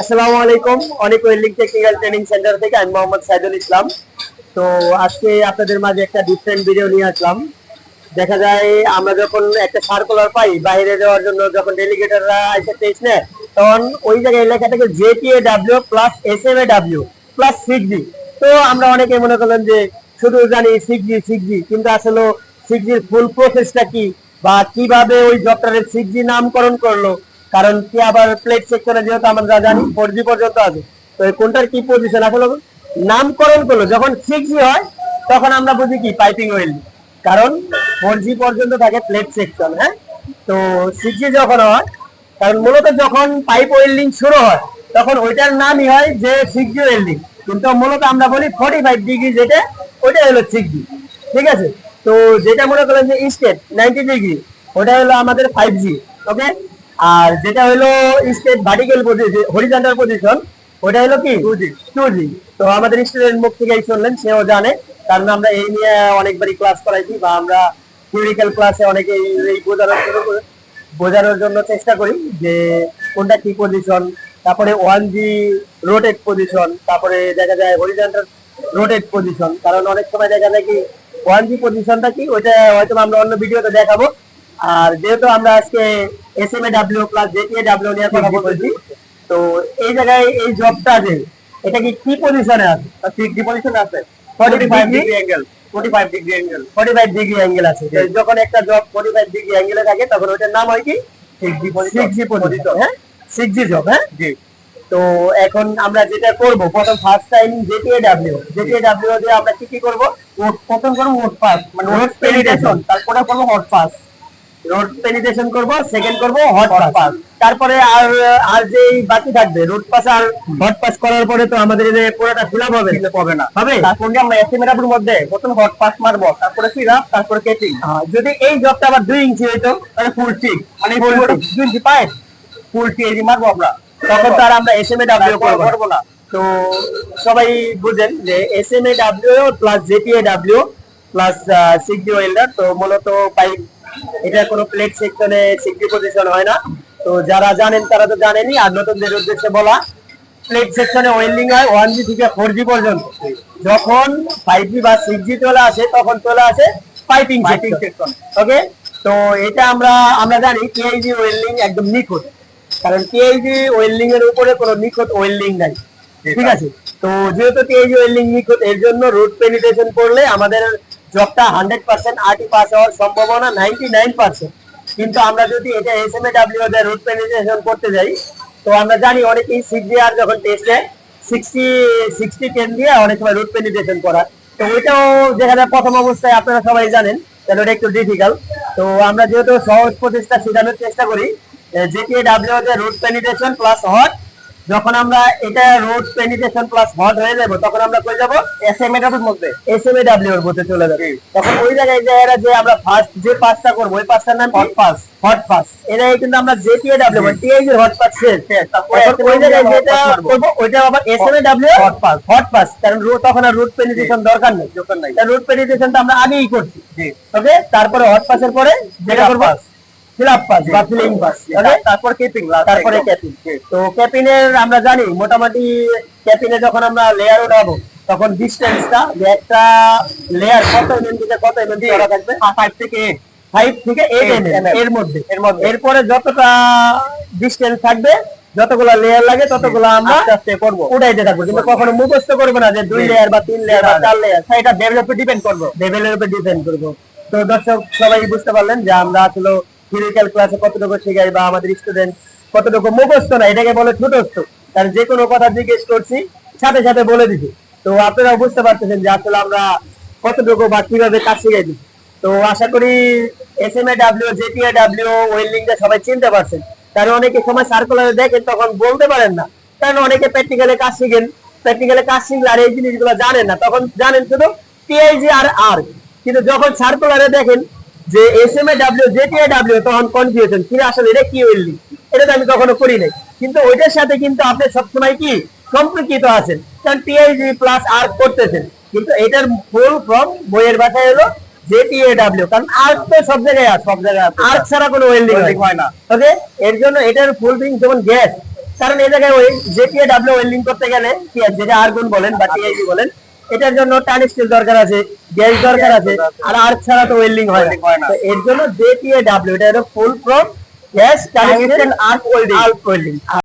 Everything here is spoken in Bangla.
আসসালামু আলাইকুম। অনেক ওয়েল্ডিং টেকনিক্যাল ট্রেনিং সেন্টার থেকে আমি মোহাম্মদ সাইদুল ইসলাম। তো আজকে আপনাদের মাঝে একটা ডিফারেন্ট ভিডিও নিয়ে আসলাম। দেখা যায় আমরা যখন একটা সার্কুলার পাই, বাইরে যাওয়ার জন্য যখন ডেলিগেটররা এসে টেস্ট নেয়, তখন ওই জায়গায় লেখা থাকে GTA W plus S M A W plus six G তো আমরা অনেকে মনে করলেন যে শুধু জানি সিক্স জি সিক্স কিন্তু আসলে সিক্স ফুল প্রসেসটা কি? বা কীভাবে ওই ডক্টরের সিক্স জি নামকরণ করল? কারণ কি আবার প্লেট সেকশনে যেহেতু আমরা যা জানি ফোর জি পর্যন্ত আছে। তো কোনটার কি পজিশন আসলে নামকরণ করল, যখন সিক্স জি হয়, তখন আমরা বুঝি কি? পাইপিং ওয়েল কারণ ফোর জি পর্যন্ত থাকে প্লেট সেকশন হ্যাঁ? তো সিক্স জি যখন হয়, কারণ মূলত যখন পাইপ ওয়েল্ডিং শুরু হয়, তখন ওইটার নামই হয় যে সিক্স জি ওয়েল্ডিং কিন্তু মূলত আমরা বলি ফর্টি ফাইভ ডিগ্রি যেটা ওইটা হলো সিক্স জি ঠিক আছে? তো যেটা মনে করেন যে স্টেট নাইনটি ডিগ্রি ওটা হলো আমাদের ফাইভ জি ওকে আর যেটা হলো state vertical position horizontal position ওটা হলো কি? টু জি টু জি তো আমাদের স্টুডেন্ট মুখ থেকেই শুনলেন সেও জানে। কারণ আমরা এই নিয়ে অনেকবারই ক্লাস করাইছি বা আমরা থিওরিক্যাল ক্লাসে অনেকে এই- এই বোঝানোর জন্য বোঝানোর জন্য চেষ্টা করি যে কোনটা কি পজিশন তারপরে ওয়ান জি রোটেট পজিশন তারপরে দেখা যায় হরিজন্টাল রোটেট পজিশন কারণ অনেক সময় দেখা যায় কি ওয়ান জি পজিশনটা কি ওইটা হয়তো আমরা অন্য ভিডিওতে দেখাবো। আর যেহেতু আমরা আজকে S M A W plus GTA W নিয়ে কথা বলতেছি তো এই জায়গায় এই জবটা যে এটা কি কি পজিশনে আছে? সিক্স ডি পজিশনে আছে? Forty five degree angle forty five degree angle forty five degree angle আছে যখন একটা জব ফর্টি ফাইভ ডিগ্রি অ্যাঙ্গেলে থাকে তখন ওইটার নাম হয় কি? সিক্স জি পজিশন হ্যাঁ? সিক্স জি জব হ্যাঁ? জি। তো এখন আমরা যেটা করব প্রথম first time GTA W GTA W দিয়ে আমরা কি কি করব? প্রথম করব মোট পাস মানে রোড পেনিটেশন তারপরে করব হট পাস রোড পেনিটেশন করব সেকেন্ড করব হট পাস তারপরে আর আর যে বাকি থাকবে রোড পাস আর হট পাস করার পরে তো আমাদের যে পুরোটা ফিল আপ হবে। হবে না। হবে? তারপরে আমরা এসএমএর মধ্যে প্রথম হট পাস মারবো তারপরে ফিল আপ তারপরে কেটিং যদি এই জবটা আবার দুই ইঞ্চি হইতো তাহলে ফুল ঠিক মানে ফুল দুই ইঞ্চি পায় ফুল টিএজি মারবো আমরা। তখন তো আর আমরা এসএমএ ডাব্লিউ করব না। তো সবাই বুঝেন যে SMA W plus GTA W plus six D welder তো মূলত পাইপ এটা কোনো প্লেট সেকশনে সিক্সডি পজিশন হয় না। তো যারা জানেন তারা তো জানেনই আর নতুনদের উদ্দেশ্যে বলা প্লেট সেকশনে ওয়েল্ডিং হয় ওয়ান জি থেকে ফোর জি পর্যন্ত। যখন ফাইভ জি বা সিক্স জি চলে আসে তখন চলে আসে পাইপিং সেকশন ওকে তো এটা আমরা আমরা জানি কেআইজি ওয়েল্ডিং একদম নিখুঁত। কারণ কেআইজি ওয়েল্ডিং এর উপরে কোনো নিখুঁত ওয়েল্ডিং নাই। ঠিক আছে? তো যেহেতু কেআইজি ওয়েল্ডিং নিখুঁত এর জন্য রুট পেনিটেশন করলে আমাদের জবটা হান্ড্রেড পার্সেন্ট আরটি পাস হওয়ার সম্ভাবনা নাইনটি নাইন পার্সেন্ট কিন্তু আমরা যদি এটা S M A W root penetration করতে যাই, তো আমরা জানি অনেকেই সিক্স আর যখন টেস্টে সিক্সটি সিক্সটি টেন দিয়ে অনেক সময় রুট পেনিটেশন করা তো ওইটাও দেখা যায় প্রথম অবস্থায় আপনারা সবাই জানেন তাহলে ওটা একটু ডিফিকাল্ট তো আমরা যেহেতু সহজ প্রচেষ্টা শেখানোর চেষ্টা করি যেটি W root penetration plus hot যখন আমরা এটা রোড পেনিটেশন প্লাস হট হয়ে যাব তখন আমরা কই যাব? এস এম এর মধ্যে। এস এম এ ডাব্লিউ এর মধ্যে চলে যাবে। তখন ওই জায়গায় যে এরা যে আমরা ফার্স্ট যে পাসটা করব ওই পাসটার নাম হট পাস হট পাস এটা কিন্তু আমরা যে টি ডাব্লিউ মানে টিআই এর হট পাস শেষ। এখন ওই জায়গায় যেটা করব। ওইটা আবার S M A W hot pass hot pass কারণ রো- তখন আর রুট পেনিটেশন দরকার নেই। দরকার নাই। রুট পেনিটেশনটা আমরা আগেই করছি। ওকে তারপরে হট পাসের পরে যেটা করব? ফিল পাস বা ফিলিং পাস তারপর ক্যাপিং তারপরে ক্যাপিং তো ক্যাপিং আমরা জানি মোটামুটি ক্যাপিং এ যখন আমরা লেয়ার উঠাবো তখন ডিস্টেন্সটা যে একটা লেয়ার কত এমএম থেকে কত এমএম করা থাকবে? ফাইভ থেকে ফাইভ থেকে এইট এমএম এর মধ্যে। এর মধ্যে। এরপরে যতটা ডিস্টেন্স থাকবে যতগুলা লেয়ার লাগে ততগুলো আমরা আস্তে আস্তে করব। উঠাইতে থাকব। কিন্তু কখনো মুখস্থ করব না যে দুই লেয়ার বা তিন লেয়ার বা চার লেয়ার এটা লেভেলের উপর ডিপেন্ড করব। লেভেলের উপর ডিপেন্ড করব। তো দর্শক সবাই বুঝতে পারলেন যে আমরা আসলে থিওরিক্যাল ক্লাসে কতটুকু শেখাই বা আমাদের স্টুডেন্ট কতটুকু মুখস্থ না, এটাকে বলে ছোটস্থ কারণ যে কোনো কথা জিজ্ঞেস করছি, সাথে সাথে বলে দিছি তো আপনারা বুঝতে পারতেছেন যে আসলে আমরা কতটুকু বা কীভাবে কাজ শিখাই দিচ্ছি তো আশা করি S M A W GTA W ওয়েল্ডিংটা সবাই চিনতে পারছেন। কারণ অনেকে সময় সার্কুলারে দেখেন, তখন বলতে পারেন না। কারণ অনেকে প্র্যাকটিক্যালে কাজ শিখেন। প্র্যাকটিক্যালে কাজ শিখলে আর এই জিনিসগুলো জানেন না। তখন জানেন শুধু টিআইজি আর আর কিন্তু যখন সার্কুলারে দেখেন যে S M A W GTA W তখন কনফিউশন কি আসলে এটা কি ওয়েল্ডিং এটা তো আমি কখনো করি নাই। কিন্তু ওইটার সাথে কিন্তু আপনি সবসময় কি? সম্পর্কিত আছেন। কারণ টিআইজি প্লাস আর করতেছেন। কিন্তু এটার ফুল ফর্ম বইয়ের ভাষায় হলো জেটিএ ডাব্লিউ কারণ আর্ট তো সব জায়গায় আছে। সব জায়গায় আর্ট ছাড়া কোনো ওয়েল্ডিং হয় না। ওকে এর জন্য এটার ফুল থিং যেমন গ্যাস কারণ এই জায়গায় ওই ওয়েল্ডিং করতে গেলে যেটা আর্গন বলেন বা বলেন এটার জন্য টান স্টিল দরকার আছে গ্যাস দরকার আছে আর আর ছাড়া তো ওয়েল্ডিং হয় না। তো এর জন্য জেটিএ ডাব্লিউ এটা হলো full from gas arc welding R welding